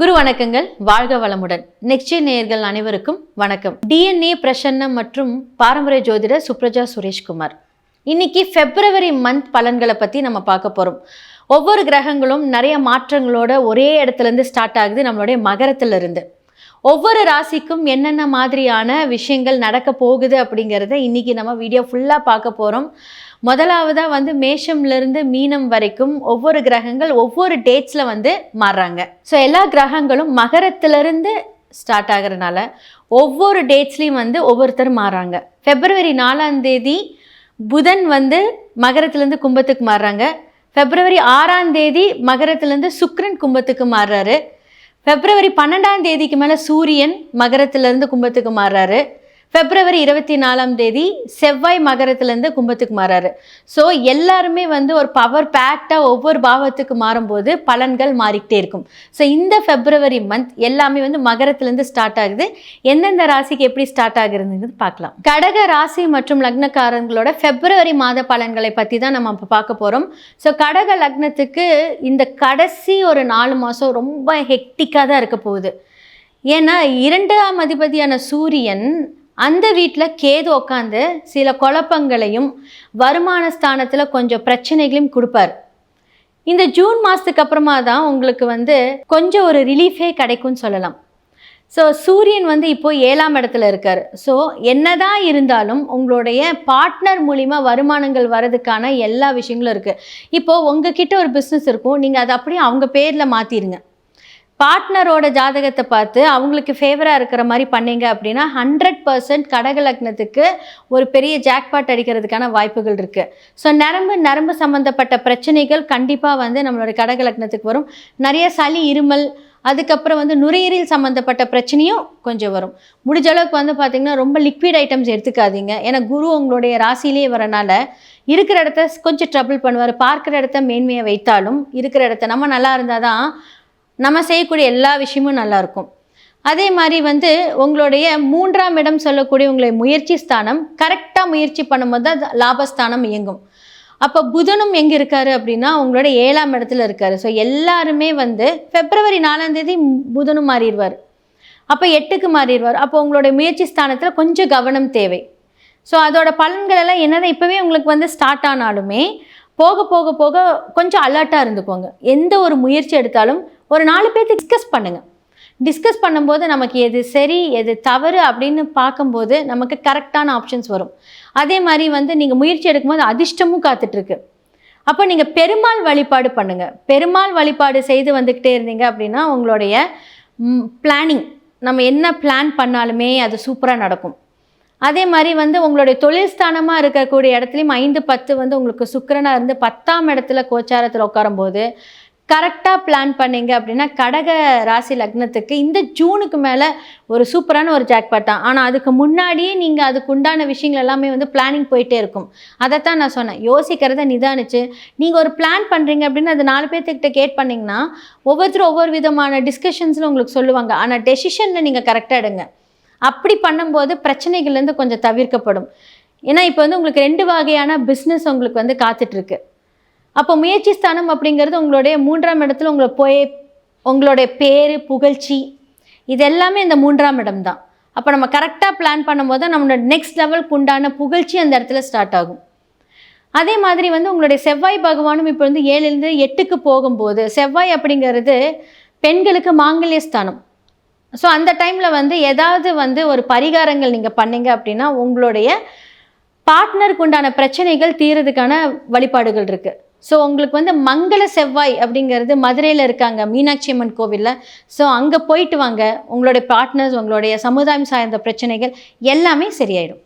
குரு வணக்கங்கள் வாழ்க வளமுடன். நெக்ஸ்ட் நேயர்கள் அனைவருக்கும் வணக்கம். டிஎன்ஏ பிரசன்னம் மற்றும் பாரம்பரிய ஜோதிடர் சுப்ரஜா சுரேஷ்குமார். இன்னைக்கு பிப்ரவரி மந்த் பலன்களை பற்றி நம்ம பார்க்க போகிறோம் ஒவ்வொரு கிரகங்களும் நிறைய மாற்றங்களோட ஒரே இடத்துலேருந்து ஸ்டார்ட் ஆகுது நம்மளுடைய மகரத்திலிருந்து. ஒவ்வொரு ராசிக்கும் என்னென்ன மாதிரியான விஷயங்கள் நடக்க போகுது அப்படிங்கிறத இன்றைக்கி நம்ம வீடியோ ஃபுல்லாக பார்க்க போகிறோம் முதலாவதாக வந்து மேஷம்லேருந்து மீனம் வரைக்கும் ஒவ்வொரு கிரகங்கள் ஒவ்வொரு டேட்ஸில் வந்து மாறுறாங்க. ஸோ எல்லா கிரகங்களும் மகரத்திலிருந்து ஸ்டார்ட் ஆகிறதுனால ஒவ்வொரு டேட்ஸ்லேயும் வந்து ஒவ்வொருத்தர் மாறுறாங்க ஃபெப்ரவரி நாலாம் தேதி புதன் வந்து மகரத்துலேருந்து கும்பத்துக்கு மாறுறாங்க. ஃபெப்ரவரி ஆறாம் தேதி மகரத்துலேருந்து சுக்ரன் கும்பத்துக்கு மாறுறாரு. ஃபெப்ரவரி பன்னெண்டாம் தேதிக்கு மேலே சூரியன் மகரத்துலேருந்து கும்பத்துக்கு மாறுறாரு. பிப்ரவரி இருபத்தி நாலாம் தேதி செவ்வாய் மகரத்துலேருந்து கும்பத்துக்கு மாறாரு. ஸோ எல்லாருமே வந்து ஒரு பவர் பேக்டாக ஒவ்வொரு பாவத்துக்கு மாறும்போது பலன்கள் மாறிக்கிட்டே இருக்கும். ஸோ இந்த பிப்ரவரி மந்த் எல்லாமே வந்து மகரத்துலேருந்து ஸ்டார்ட் ஆகுது. எந்தெந்த ராசிக்கு எப்படி ஸ்டார்ட் ஆகுதுங்கிறது பார்க்கலாம். கடக ராசி மற்றும் லக்னக்காரங்களோட பிப்ரவரி மாத பலன்களை பற்றி தான் நம்ம இப்போ பார்க்க போகிறோம் ஸோ கடக லக்னத்துக்கு இந்த கடைசி ஒரு நாலு மாதம் ரொம்ப ஹெக்டிக்காக தான் இருக்க போகுது. ஏன்னா இரண்டாம் அதிபதியான சூரியன் அந்த வீட்டில் கேது உட்காந்து சில குழப்பங்களையும் வருமான ஸ்தானத்தில் கொஞ்சம் பிரச்சனைகளையும் கொடுப்பார். இந்த ஜூன் மாதத்துக்கு அப்புறமா தான் உங்களுக்கு வந்து கொஞ்சம் ஒரு ரிலீஃபே கிடைக்கும்னு சொல்லலாம். ஸோ சூரியன் வந்து இப்போ ஏழாம் இடத்துல இருக்கார். ஸோ என்னதான் இருந்தாலும் உங்களுடைய பார்ட்னர் மூலிமா வருமானங்கள் வரதுக்கான எல்லா விஷயங்களும் இருக்குது இப்போது உங்ககிட்ட ஒரு பிஸ்னஸ் இருக்கும். நீங்கள் அதை அப்படியே அவங்க பேரில் மாற்றிடுங்க பார்ட்னரோட ஜாதகத்தை பார்த்து அவங்களுக்கு ஃபேவராக இருக்கிற மாதிரி பண்ணீங்க அப்படின்னா ஹண்ட்ரட் பர்சன்ட் கடக லக்னத்துக்கு ஒரு பெரிய ஜாக்பாட் அடிக்கிறதுக்கான வாய்ப்புகள் இருக்குது ஸோ நரம்பு நரம்பு சம்மந்தப்பட்ட பிரச்சனைகள் கண்டிப்பாக வந்து நம்மளோட கடக லக்னத்துக்கு வரும். நிறைய சளி இருமல் அதுக்கப்புறம் வந்து நுரையீரல் சம்மந்தப்பட்ட பிரச்சனையும் கொஞ்சம் வரும். முடிஞ்ச அளவுக்கு வந்து பார்த்திங்கன்னா ரொம்ப லிக்விட் ஐட்டம்ஸ் எடுத்துக்காதீங்க. ஏன்னா குரு உங்களுடைய ராசிலேயே வரனால இருக்கிற இடத்த கொஞ்சம் ட்ரபிள் பண்ணுவார். பார்க்குற இடத்த மேன்மையை வைத்தாலும் இருக்கிற இடத்த நம்ம நல்லா இருந்தால் தான் நம்ம செய்யக்கூடிய எல்லா விஷயமும் நல்லாயிருக்கும். அதே மாதிரி வந்து உங்களுடைய மூன்றாம் இடம் சொல்லக்கூடிய உங்களுடைய முயற்சி ஸ்தானம் கரெக்டாக முயற்சி பண்ணும்போது தான் லாபஸ்தானம் இயங்கும். அப்போ புதனும் எங்கே இருக்காரு அப்படின்னா உங்களோட ஏழாம் இடத்துல இருக்காரு. ஸோ எல்லாருமே வந்து பிப்ரவரி நாலாம் தேதி புதனும் மாறிடுவார். அப்போ எட்டுக்கு மாறிடுவார். அப்போ உங்களுடைய முயற்சி ஸ்தானத்தில் கொஞ்சம் கவனம் தேவை. ஸோ அதோட பலன்கள் எல்லாம் என்னதான் இப்போவே உங்களுக்கு வந்து ஸ்டார்ட் ஆனாலுமே போக போக போக கொஞ்சம் அலர்ட்டாக இருந்துக்கோங்க. எந்த ஒரு முயற்சி எடுத்தாலும் ஒரு நாலு பேர்த்து டிஸ்கஸ் பண்ணுங்கள் டிஸ்கஸ் பண்ணும்போது நமக்கு எது சரி எது தவறு அப்படின்னு பார்க்கும்போது நமக்கு கரெக்டான ஆப்ஷன்ஸ் வரும். அதே மாதிரி வந்து நீங்கள் முயற்சி எடுக்கும்போது அதிர்ஷ்டமும் காத்துட்ருக்கு. அப்போ நீங்கள் பெருமாள் வழிபாடு பண்ணுங்கள் பெருமாள் வழிபாடு செய்து வந்துக்கிட்டே இருந்தீங்க அப்படின்னா உங்களுடைய பிளானிங் நம்ம என்ன பிளான் பண்ணாலுமே அது சூப்பராக நடக்கும். அதே மாதிரி வந்து உங்களுடைய தொழில் ஸ்தானமாக இருக்கக்கூடிய இடத்துலையும் ஐந்து பத்து வந்து உங்களுக்கு சுக்கரனாக இருந்து பத்தாம் இடத்துல கோச்சாரத்தில் உட்காரும்போது கரெக்டாக பிளான் பண்ணீங்க அப்படின்னா கடக ராசி லக்னத்துக்கு இந்த ஜூனுக்கு மேலே ஒரு சூப்பரான ஒரு ஜாக்பாட் தான். ஆனால் அதுக்கு முன்னாடியே நீங்கள் அதுக்கு உண்டான விஷயங்கள் எல்லாமே வந்து பிளானிங் போயிட்டே இருக்கும். அதைத்தான் நான் சொன்னேன். யோசிக்கிறத நிதானிச்சு. நீங்கள் ஒரு பிளான் பண்ணுறீங்க அப்படின்னு அது நாலு பேர்த்துக்கிட்ட கேட் பண்ணிங்கன்னா ஒவ்வொருத்தரும் ஒவ்வொரு விதமான டிஸ்கஷன்ஸில் உங்களுக்கு சொல்லுவாங்க. ஆனால் டெசிஷனில் நீங்கள் கரெக்டாக எடுங்க. அப்படி பண்ணும்போது பிரச்சனைகள்லேருந்து கொஞ்சம் தவிர்க்கப்படும். ஏன்னா இப்போ வந்து உங்களுக்கு ரெண்டு வகையான பிஸ்னஸ் உங்களுக்கு வந்து காத்துட்ருக்கு அப்போ முயற்சி ஸ்தானம் அப்படிங்கிறது உங்களுடைய மூன்றாம் இடத்துல உங்களை போய் உங்களுடைய பேர் புகழ்ச்சி இது எல்லாமே இந்த மூன்றாம் இடம் தான். அப்போ நம்ம கரெக்டாக பிளான் பண்ணும்போது நம்மளோட நெக்ஸ்ட் லெவலுக்கு உண்டான புகழ்ச்சி அந்த இடத்துல ஸ்டார்ட் ஆகும். அதே மாதிரி வந்து உங்களுடைய செவ்வாய் பகவானும் இப்போ வந்து ஏழுலேருந்து எட்டுக்கு போகும்போது செவ்வாய் அப்படிங்கிறது பெண்களுக்கு மாங்கல்ய ஸ்தானம். ஸோ அந்த டைமில் வந்து ஏதாவது வந்து ஒரு பரிகாரங்கள் நீங்கள் பண்ணீங்க அப்படின்னா உங்களுடைய பார்ட்னருக்கு உண்டான பிரச்சனைகள் தீரதுக்கான வழிபாடுகள் இருக்குது ஸோ உங்களுக்கு வந்து மங்கள செவ்வாய் அப்படிங்கிறது மதுரையில் இருக்காங்க மீனாட்சி அம்மன் கோவிலில். ஸோ அங்கே போயிட்டு வாங்க. உங்களுடைய பார்ட்னர்ஸ் உங்களுடைய சமுதாயம் சார்ந்த பிரச்சனைகள் எல்லாமே சரியாயிடும்.